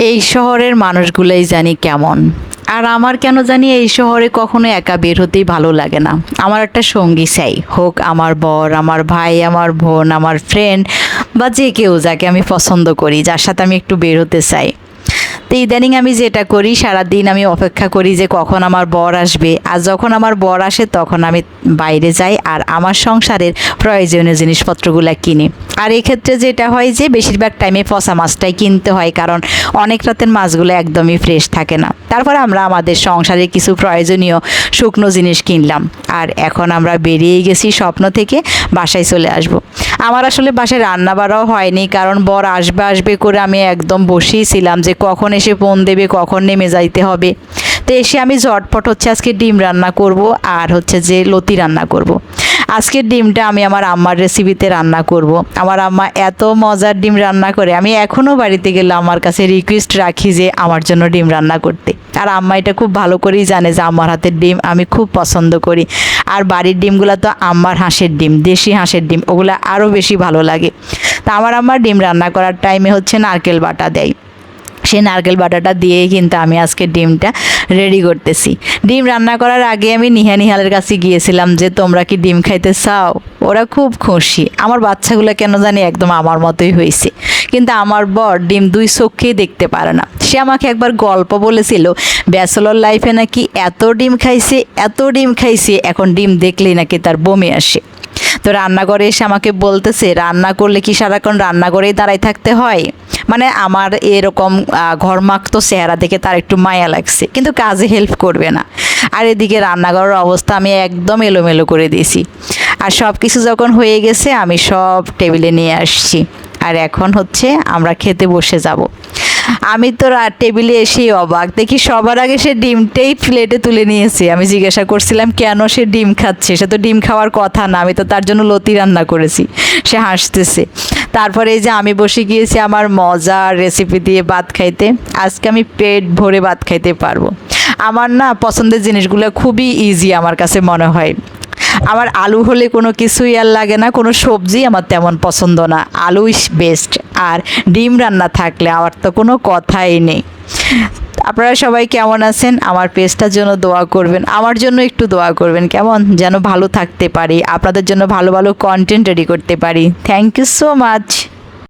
এই শহরের মানুষগুলোই জানি কেমন। আর আমার কেন জানি এই শহরে কখনো একা বের হতেই ভালো লাগে না। আমার একটা সঙ্গী চাই, হোক আমার বর, আমার ভাই, আমার বোন, আমার ফ্রেন্ড বা যে কেউ যাকে আমি পছন্দ করি, যার সাথে আমি একটু বের হতে চাই। তো ইদানিং আমি যেটা করি, সারাদিন আমি অপেক্ষা করি যে কখন আমার বর আসবে। আর যখন আমার বর আসে, তখন আমি বাইরে যাই আর আমার সংসারের প্রয়োজনীয় জিনিসপত্রগুলো কিনি। আর এক্ষেত্রে যেটা হয় যে, বেশিরভাগ টাইমে পচা মাছটাই কিনতে হয় কারণ অনেক রাতের মাছগুলো একদমই ফ্রেশ থাকে না। তারপর আমরা আমাদের সংসারে কিছু প্রয়োজনীয় শুকনো জিনিস কিনলাম। আর এখন আমরা বেরিয়ে গেছি স্বপ্ন থেকে বাসায় চলে আসব। আমার আসলে বাসায় রান্না বাড়াও হয়নি কারণ বর আসবে আসবে করে আমি একদম বসেই ছিলাম যে কখন এসে ফোন দেবে, কখন নেমে যাইতে হবে তো এসে আমি ঝটপট হচ্ছে আজকে ডিম রান্না করব আর হচ্ছে যে লতি রান্না করব। আজকের ডিমটা আমি আমার আম্মার রেসিপিতে রান্না করব। আমার আম্মা এত মজার ডিম রান্না করে, আমি এখনও বাড়িতে গেলে আমার কাছে রিকোয়েস্ট রাখি যে আমার জন্য ডিম রান্না করতে। আর আম্মা এটা খুব ভালো করেই জানে যে আমার হাতের ডিম আমি খুব পছন্দ করি। আর বাড়ির ডিমগুলো তো আম্মার হাঁসের ডিম, দেশি হাঁসের ডিম, ওগুলো আরও বেশি ভালো লাগে। তা আমার আম্মার ডিম রান্না করার টাইমে হচ্ছে নারকেল বাটা দেয়। সেই নারকেল বাটাটা দিয়েই কিন্তু আমি আজকে ডিমটা রেডি করতেছি। ডিম রান্না করার আগে আমি নিহা নিহালের কাছে গিয়েছিলাম যে, তোমরা কি ডিম খাইতে চাও? ওরা খুব খুশি। আমার বাচ্চাগুলো কেন জানি একদম আমার মতোই হয়েছে কিন্তু আমার বর ডিম দুই চোখেই দেখতে পারে না। সে আমাকে একবার গল্প বলেছিল, ব্যাচেলর লাইফে নাকি এত ডিম খাইছে, এত ডিম খাইছে, এখন ডিম দেখলেই নাকি তার বমি আসে। তো রান্নাঘরে এসে আমাকে বলতেছে, রান্না করলে কি সারাক্ষণ রান্নাঘরেই দাঁড়াই থাকতে হয়? মানে আমার এরকম ঘরমাক্ত চেহারা দেখে তার একটু মায়া লাগছে, কিন্তু কাজে হেল্প করবে না। আর এদিকে রান্নাঘরের অবস্থা আমি একদম এলোমেলো করে দিয়েছি। আর সব কিছু যখন হয়ে গেছে, আমি সব টেবিলে নিয়ে আসছি। আর এখন হচ্ছে আমরা খেতে বসে যাব। আমি তো রা- টেবিলে এসেই অবাক। দেখি সবার আগে সে ডিমটাই প্লেটে তুলে নিয়েছে। আমি জিজ্ঞাসা করছিলাম, কেন সে ডিম খাচ্ছে? সে তো ডিম খাওয়ার কথা না, আমি তো তার জন্য লতি রান্না করেছি। সে হাসতেছে। তারপরে এই যে আমি বসে গিয়েছি আমার মজার রেসিপি দিয়ে ভাত খাইতে। আজকে আমি পেট ভরে ভাত খাইতে পারব। আমার না পছন্দের জিনিসগুলো খুবই ইজি আমার কাছে মনে হয়। আমার আলু হলে কোনো কিছুই আর লাগে না, কোনো সবজি আমার তেমন পছন্দ না। আলু ইস বেস্ট আর ডিম রান্না থাকলে আমার তো কোনো কথাই নেই। আপনারা সবাই কেমন আছেন? আমার পেজটার জন্য দোয়া করবেন। আমার জন্য একটু দোয়া করবেন, কেমন? যেন ভালো থাকতে পারি, আপনাদের জন্য ভালো ভালো কন্টেন্ট রেডি করতে পারি। Thank you so much